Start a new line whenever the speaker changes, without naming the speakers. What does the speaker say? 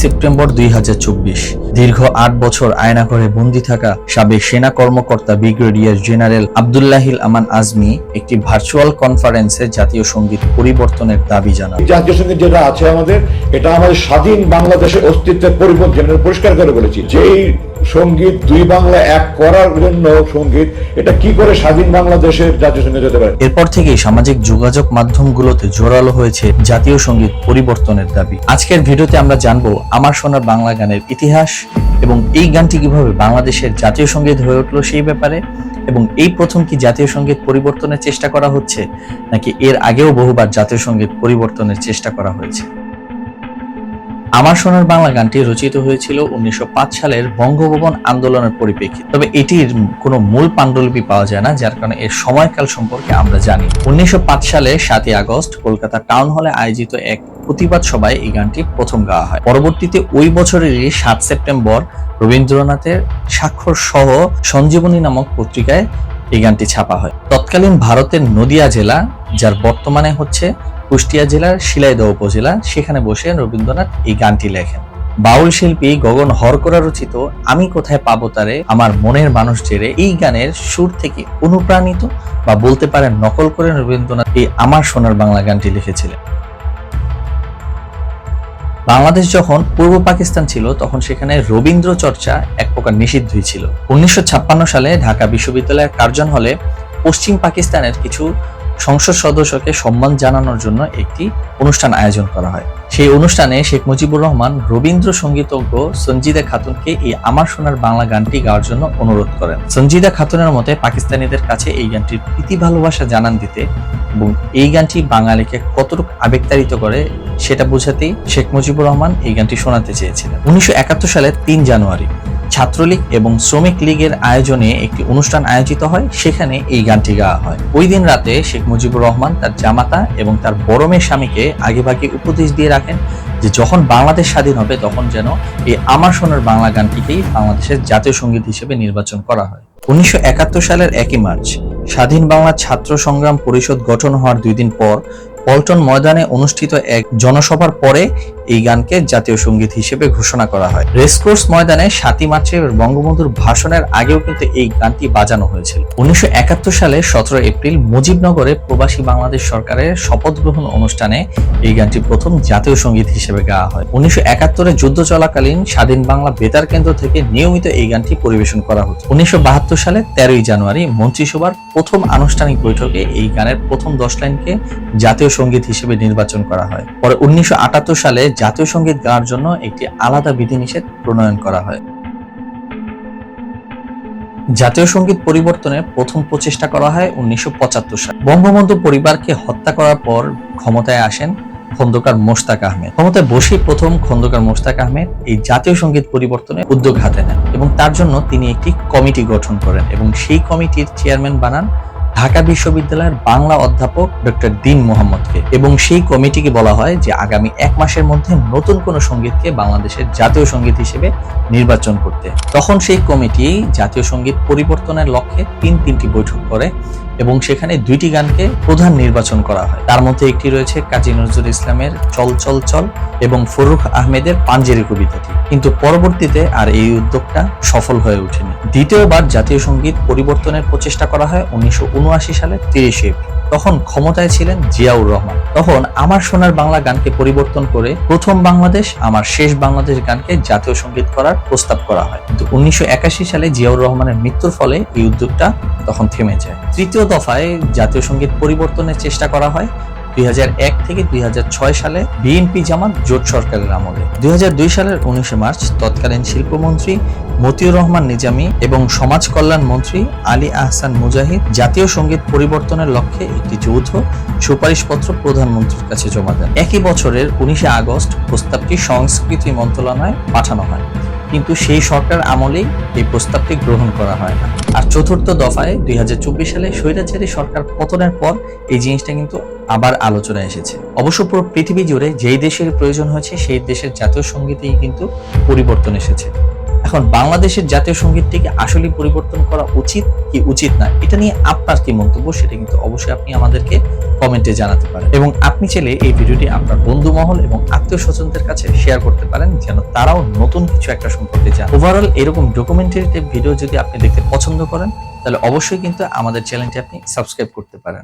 September দুই দীর্ঘ আট বছর আয়নাঘরে বন্দি থাকা সাবেক সেনা কর্মকর্তা ব্রিগেডিয়ার জেনারেল আবদুল্লাহিল আমান আজমি একটি ভার্চুয়াল কনফারেন্সে জাতীয় সংগীত পরিবর্তনের দাবি জানান।
জাতীয় সংগীত যেটা আছে আমাদের, এটা আমাদের স্বাধীন বাংলাদেশের অস্তিত্বের পরিবর্তন পরিষ্কার করে বলেছি। যেই সংগীত, দুই বাংলা, এক করার জন্য সংগীত। এটা কি করে স্বাধীন বাংলাদেশের জাতীয় সংগীত হতে পারে?
এরপর থেকেই সামাজিক যোগাযোগ মাধ্যমগুলোতে জোরালো হয়েছে জাতীয় সংগীত পরিবর্তনের দাবি। আজকের ভিডিওতে আমরা জানব আমার সোনার বাংলা গানের ইতিহাস এবং এই গানটি কীভাবে বাংলাদেশের জাতীয় সংগীত হয়ে উঠল সেই ব্যাপারে এবং এই প্রথম কি জাতীয় সংগীত পরিবর্তনের চেষ্টা করা হচ্ছে নাকি এর আগেও বহুবার জাতীয় সংগীত পরিবর্তনের চেষ্টা করা হয়েছে। আমার সোনার বাংলা গানটি রচিত হয়েছিল উনিশশো পাঁচ সালের বঙ্গভবন আন্দোলনের পরিপ্রেক্ষিতে। তবে এটির কোনো মূল পাণ্ডুলিপি পাওয়া যায় না, যার কারণে এর সময়কাল সম্পর্কে আমরা জানি। উনিশশো সালে সাতই আগস্ট কলকাতা টাউন হলে আয়োজিত এক প্রতিবাদ সভায় এই গানটি প্রথম গাওয়া হয়। পরবর্তীতে ওই বছরেরই সাত সেপ্টেম্বর রবীন্দ্রনাথের স্বাক্ষর সহ সঞ্জীবনী নামক পত্রিকায় এই গানটি ছাপা হয়। তৎকালীন ভারতের নদিয়া জেলা, যার বর্তমানে হচ্ছে কুষ্টিয়া জেলার শিলাইদহ উপজেলা, সেখানে বসে রবীন্দ্রনাথ এই গানটি লেখেন। বাউল শিল্পী গগন হরকরা রচিত, আমি কোথায় পাবো তারে, আমার মনের মানুষ জেরে এই গানের সুর থেকে অনুপ্রাণিত বা বলতে পারেন নকল করে রবীন্দ্রনাথ এই আমার সোনার বাংলা গানটি লিখেছিলেন। বাংলাদেশ যখন পূর্ব পাকিস্তান ছিল, তখন সেখানে রবীন্দ্র চর্চা এক প্রকার নিষিদ্ধই ছিল। উনিশশো ছাপ্পান্ন সালে ঢাকা বিশ্ববিদ্যালয়ের কার্জন হলে পশ্চিম পাকিস্তানের কিছু সংসদ সদস্যকে সম্মান জানানোর জন্য একটি অনুষ্ঠান আয়োজন করা হয়। সেই অনুষ্ঠানে শেখ মুজিবুর রহমান রবীন্দ্র সঙ্গীতজ্ঞ সঞ্জিদা খাতুনকে এই আমার সোনার বাংলা গানটি গাওয়ার জন্য অনুরোধ করেন। সঞ্জিদা খাতুনের মতে পাকিস্তানিদের কাছে এই গানটির প্রীতি ভালোবাসা জানান দিতে এবং এই গানটি বাঙালিকে কতটুকু আবেগতাড়িত করে সেটা বোঝাতেই শেখ মুজিবুর রহমান এই গানটি শোনাতে চেয়েছিলেন। উনিশশো একাত্তর সালের তিন জানুয়ারি ছাত্রলীগ এবং শ্রমিক লীগের আয়োজনে একটি অনুষ্ঠান আয়োজিত হয়, সেখানে এই গানটি গাওয়া হয়। ওই দিন রাতে শেখ মুজিবুর রহমান তার জামাতা এবং তার বড় মেয়ে স্বামীকে আগেভাগে উপদেশ দিয়ে রাখেন যে যখন বাংলাদেশ স্বাধীন হবে তখন যেন এই আমার সোনার বাংলা গানটিকেই বাংলাদেশের জাতীয় সংগীত হিসেবে নির্বাচন করা হয়। উনিশশো একাত্তর সালের একই মার্চ, স্বাধীন বাংলা ছাত্র সংগ্রাম পরিষদ গঠন হওয়ার দুই দিন পর পল্টন ময়দানে অনুষ্ঠিত এক জনসভার পরে এই গানকে জাতীয় সংগীত হিসেবে ঘোষণা করা হয়। রেসকোর্স ময়দানে সাতই মার্চে বঙ্গবন্ধুর ভাষণের আগেও কিন্তু এই গানটি বাজানো হয়েছিল। উনিশশো সালে সতেরো এপ্রিল মুজিবনগরে প্রবাসী বাংলাদেশ সরকারের শপথ গ্রহণ অনুষ্ঠানে এই গানটি প্রথম জাতীয় সংগীত হিসেবে গাওয়া হয়। উনিশশো একাত্তরে যুদ্ধ চলাকালীন স্বাধীন বাংলা বেতার কেন্দ্র থেকে নিয়মিত এই গানটি পরিবেশন করা হতো। উনিশশো বাহাত্তর সালে তেরোই জানুয়ারি মন্ত্রিসভার প্রথম আনুষ্ঠানিক বৈঠকে এই গানের প্রথম দশ লাইনকে জাতীয় সংগীত হিসেবে নির্বাচন করা হয়। পরে উনিশশো সালে জাতীয় সংগীত গাওয়ার জন্য একটি আলাদা বিধিনিষেধ প্রণয়ন করা হয়। জাতীয় সংগীত পরিবর্তনের প্রথম প্রচেষ্টা করা হয় উনিশশো সালে। বঙ্গবন্ধু পরিবারকে হত্যা করার পর ক্ষমতায় আসেন খন্দকার মোশতাক আহমেদ। ক্ষমতায় বসে প্রথম খন্দকার মোশতাক আহমেদ এই জাতীয় সংগীত পরিবর্তনে উদ্যোগ হাতে নেন এবং তার জন্য তিনি একটি কমিটি গঠন করেন এবং সেই কমিটির চেয়ারম্যান বানান ঢাকা বিশ্ববিদ্যালয়ের বাংলা অধ্যাপক ডক্টর দিন মোহাম্মদকে। এবং সেই কমিটিকে বলা হয় যে আগামী এক মাসের মধ্যে নতুন কোনো সঙ্গীতকে বাংলাদেশের জাতীয় সংগীত হিসেবে নির্বাচন করতে। তখন সেই কমিটি জাতীয় সংগীত পরিবর্তনের লক্ষ্যে তিন তিনটি বৈঠক করে। এবং সেখানে দুইটি গানকে প্রধান নির্বাচন করা হয়। তার মধ্যে একটি রয়েছে কাজী নজরুল ইসলামের চল চল চল এবং ফরুখ আহমেদের পাঞ্জেরি কবিতাটি। কিন্তু পরবর্তীতে আর এই উদ্যোগটা সফল হয়ে ওঠেনি। দ্বিতীয়বার জাতীয় সংগীত পরিবর্তনের প্রচেষ্টা করা হয় উনিশশো উনআশি সালে তিরিশে তখন ক্ষমতায় ছিলেন জিয়াউর রহমান। তখন আমার সোনার বাংলা গানকে পরিবর্তন করে প্রথম বাংলাদেশ, আমার শেষ বাংলাদেশ গানকে জাতীয় সংগীত করার প্রস্তাব করা হয়। কিন্তু উনিশশো একাশি সালে জিয়াউর রহমানের মৃত্যুর ফলে এই উদ্যোগটা তখন থেমে যায়। তৃতীয় দফায় জাতীয় সংগীত পরিবর্তনের চেষ্টা করা হয়। দুই থেকে দুই সালে বিএনপি জামাত জোট সরকারের আমলে। দুই সালের উনিশে মার্চ তৎকালীন শিল্পমন্ত্রী মতিউর রহমান নিজামী এবং সমাজ কল্যাণ মন্ত্রী আলী আহসান মুজাহিদ জাতীয় সংগীত পরিবর্তনের লক্ষ্যে একটি যৌথ সুপারিশপত্র প্রধানমন্ত্রীর কাছে জমা দেন। একই বছরের উনিশে আগস্ট প্রস্তাবটি সংস্কৃতি মন্ত্রণালয়ে পাঠানো হয়। কিন্তু সেই সরকার আমলেই এই প্রস্তাবটি গ্রহণ করা হয় না। আর চতুর্থ দফায় দুই হাজার চব্বিশ সালে স্বৈরাচারী সরকার পতনের পর এই জিনিসটা কিন্তু আবার আলোচনায় এসেছে। অবশ্য পুরো পৃথিবী জুড়ে যেই দেশের প্রয়োজন হয়েছে, সেই দেশের জাতীয় সঙ্গীতেই কিন্তু পরিবর্তন এসেছে। এখন বাংলাদেশের জাতীয় সঙ্গীতটিকে আসলে পরিবর্তন করা উচিত কি উচিত না, এটা নিয়ে আপনার কি মন্তব্য, সেটা কিন্তু অবশ্যই আপনি আমাদেরকে কমেন্টে জানাতে পারেন। এবং আপনি চাইলে এই ভিডিওটি আপনার বন্ধু মহল এবং আত্মীয় স্বজনদের কাছে শেয়ার করতে পারেন, যেন তারাও নতুন কিছু একটা সম্পর্কে জানে। ওভারঅল এরকম ডকুমেন্টারি ভিডিও যদি আপনি দেখতে পছন্দ করেন, তাহলে অবশ্যই কিন্তু আমাদের চ্যানেলটি আপনি সাবস্ক্রাইব করতে পারেন।